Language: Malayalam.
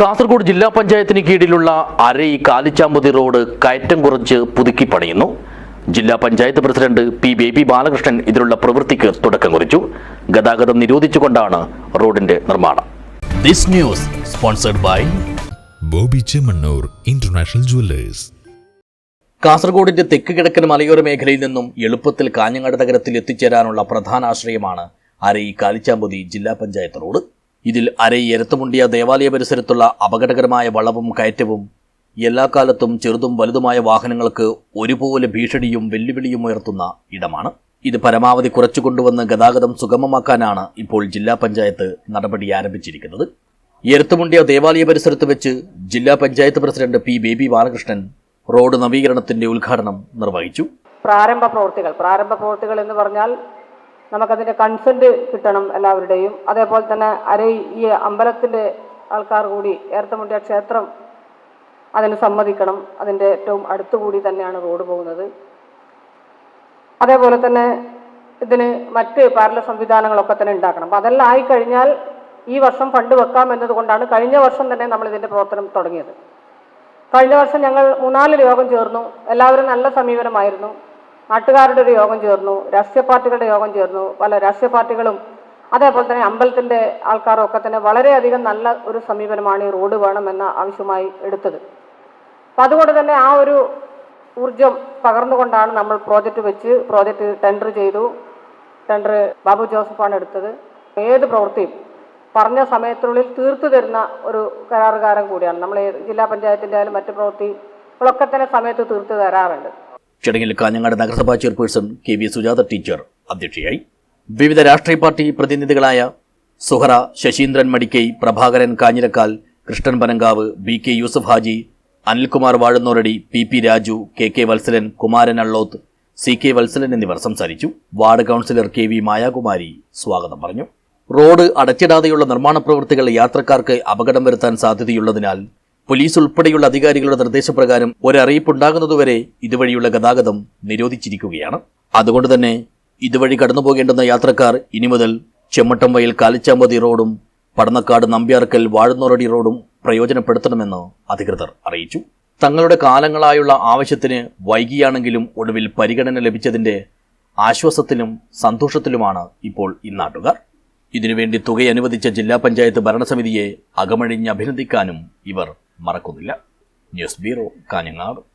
കാസർഗോഡ് ജില്ലാ പഞ്ചായത്തിന് കീഴിലുള്ള അരൈ കാലിച്ചാമ്പതി റോഡ് കയറ്റം കുറച്ച് പുതുക്കി പണിയുന്നു. ജില്ലാ പഞ്ചായത്ത് പ്രസിഡന്റ് പി ബേബി ബാലകൃഷ്ണൻ ഇതിനുള്ള പ്രവൃത്തിക്ക് തുടക്കം കുറിച്ചു. ഗതാഗതം നിരോധിച്ചുകൊണ്ടാണ് റോഡിന്റെ നിർമ്മാണം. This news sponsored by Boby Chemmanur international jewellers. കാസർഗോഡിന്റെ തെക്ക് കിഴക്കൻ മലയോര മേഖലയിൽ നിന്നും എളുപ്പത്തിൽ കാഞ്ഞങ്ങാട് നഗരത്തിൽ എത്തിച്ചേരാനുള്ള പ്രധാന ആശ്രയമാണ് അരയി കാലിച്ചാമ്പതി ജില്ലാ പഞ്ചായത്ത് റോഡ്. ഇതിൽ അരയി എരത്തുമുണ്ടിയ ദേവാലയ പരിസരത്തുള്ള അപകടകരമായ വളവും കയറ്റവും എല്ലാ കാലത്തും ചെറുതും വലുതുമായ വാഹനങ്ങൾക്ക് ഒരുപോലെ ഭീഷണിയും വെല്ലുവിളിയും ഉയർത്തുന്ന ഇടമാണ്. ഇത് പരമാവധി കുറച്ചു കൊണ്ടുവന്ന് ഗതാഗതം സുഗമമാക്കാനാണ് ഇപ്പോൾ ജില്ലാ പഞ്ചായത്ത് നടപടി ആരംഭിച്ചിരിക്കുന്നത്. എരുത്തുമുണ്ടിയ ദേവാലയ പരിസരത്ത് വെച്ച് ജില്ലാ panchayat president P Baby Balakrishnan road നവീകരണത്തിന്റെ ഉദ്ഘാടനം നിർവഹിച്ചു. പ്രാരംഭ പ്രവൃത്തികൾ. പ്രാരംഭ പ്രവൃത്തികൾ എന്ന് പറഞ്ഞാൽ നമുക്കതിന്റെ കൺസെന്റ് കിട്ടണം എല്ലാവരുടെയും. അതേപോലെ തന്നെ അര ഈ അമ്പലത്തിന്റെ ആൾക്കാർ കൂടി ഏർത്തമുണ്ടിയ ക്ഷേത്രം അതിന് സമ്മതിക്കണം. അതിന്റെ ഏറ്റവും അടുത്തുകൂടി തന്നെയാണ് റോഡ് പോകുന്നത്. അതേപോലെ തന്നെ ഇതിന് മറ്റ് പാരല സംവിധാനങ്ങളൊക്കെ തന്നെ ഉണ്ടാക്കണം. അപ്പം അതെല്ലാം ആയിക്കഴിഞ്ഞാൽ ഈ വർഷം ഫണ്ട് വെക്കാം എന്നതുകൊണ്ടാണ് കഴിഞ്ഞ വർഷം തന്നെ നമ്മൾ ഇതിന്റെ പ്രവർത്തനം തുടങ്ങിയത്. കഴിഞ്ഞ വർഷം ഞങ്ങൾ മൂന്നാൽ യോഗം ചേർന്നു. എല്ലാവരും നല്ല സമീപനമായിരുന്നു. നാട്ടുകാരുടെ ഒരു യോഗം ചേർന്നു രാഷ്ട്രീയ പാർട്ടികളുടെ യോഗം ചേർന്നു പല രാഷ്ട്രീയ പാർട്ടികളും അതേപോലെ തന്നെ അമ്പലത്തിന്റെ ആൾക്കാരും ഒക്കെ തന്നെ വളരെയധികം നല്ല ഒരു സമീപനമാണ് ഈ റോഡ് വേണമെന്ന ആവശ്യമായി എടുത്തത്. അപ്പം അതുകൊണ്ട് തന്നെ ആ ഒരു ഊർജം പകർന്നുകൊണ്ടാണ് നമ്മൾ പ്രോജക്റ്റ് വെച്ച് പ്രോജക്റ്റ് ടെൻഡർ ചെയ്തു. ടെൻഡർ ബാബു ജോസഫാണ് എടുത്തത്. ഏത് പ്രവൃത്തിയും പറഞ്ഞ സമയത്തിനുള്ളിൽ തീർത്തു തരുന്ന ഒരു കരാറുകാരൻ കൂടിയാണ്. നമ്മൾ ജില്ലാ പഞ്ചായത്തിന്റെ ആയാലും മറ്റു പ്രവൃത്തികളൊക്കെ തന്നെ സമയത്ത് തീർത്തു തരാറുണ്ട്. ചടങ്ങിൽ കാഞ്ഞങ്ങാട് നഗരസഭാ chairperson K V Sujatha teacher അധ്യക്ഷയായി. വിവിധ രാഷ്ട്രീയ party പ്രതിനിധികളായ Suhara Sasheendran Madikai Prabhakaran Kanhirakkal Krishnan Panankav B K Yusuf Haji Anilkumar Vazhunnoradi P P Raju K K Valsalan Kumaran Alloth C K Valsalan എന്നിവർ സംസാരിച്ചു. Ward councillor K V Mayakumari സ്വാഗതം പറഞ്ഞു. റോഡ് അടച്ചിടാതെയുള്ള നിർമ്മാണ പ്രവൃത്തികൾ യാത്രക്കാർക്ക് അപകടം വരുത്താൻ സാധ്യതയുള്ളതിനാൽ പോലീസ് ഉൾപ്പെടെയുള്ള അധികാരികളുടെ നിർദ്ദേശപ്രകാരം ഒരറിയിപ്പുണ്ടാകുന്നതുവരെ ഇതുവഴിയുള്ള ഗതാഗതം നിരോധിച്ചിരിക്കുകയാണ്. അതുകൊണ്ട് തന്നെ ഇതുവഴി കടന്നു പോകേണ്ടുന്ന യാത്രക്കാർ ഇനി മുതൽ ചെമ്മട്ടം വയൽ കാലിച്ചാമ്പതി റോഡും പടന്നക്കാട് നമ്പ്യാർക്കൽ വാഴുന്നോറടി റോഡും പ്രയോജനപ്പെടുത്തണമെന്ന് അധികൃതർ അറിയിച്ചു. തങ്ങളുടെ കാലങ്ങളായുള്ള ആവശ്യത്തിന് വൈകിയാണെങ്കിലും ഒടുവിൽ പരിഗണന ലഭിച്ചതിന്റെ ആശ്വാസത്തിലും സന്തോഷത്തിലുമാണ് ഇപ്പോൾ ഇന്നാട്ടുകാർ ഇതിനുവേണ്ടി തുക അനുവദിച്ച ജില്ലാ പഞ്ചായത്ത് ഭരണസമിതിയെ അകമഴിഞ്ഞ് അഭിനന്ദിക്കാനും ഇവർ മറക്കുന്നില്ല. News bureau Kanhangad.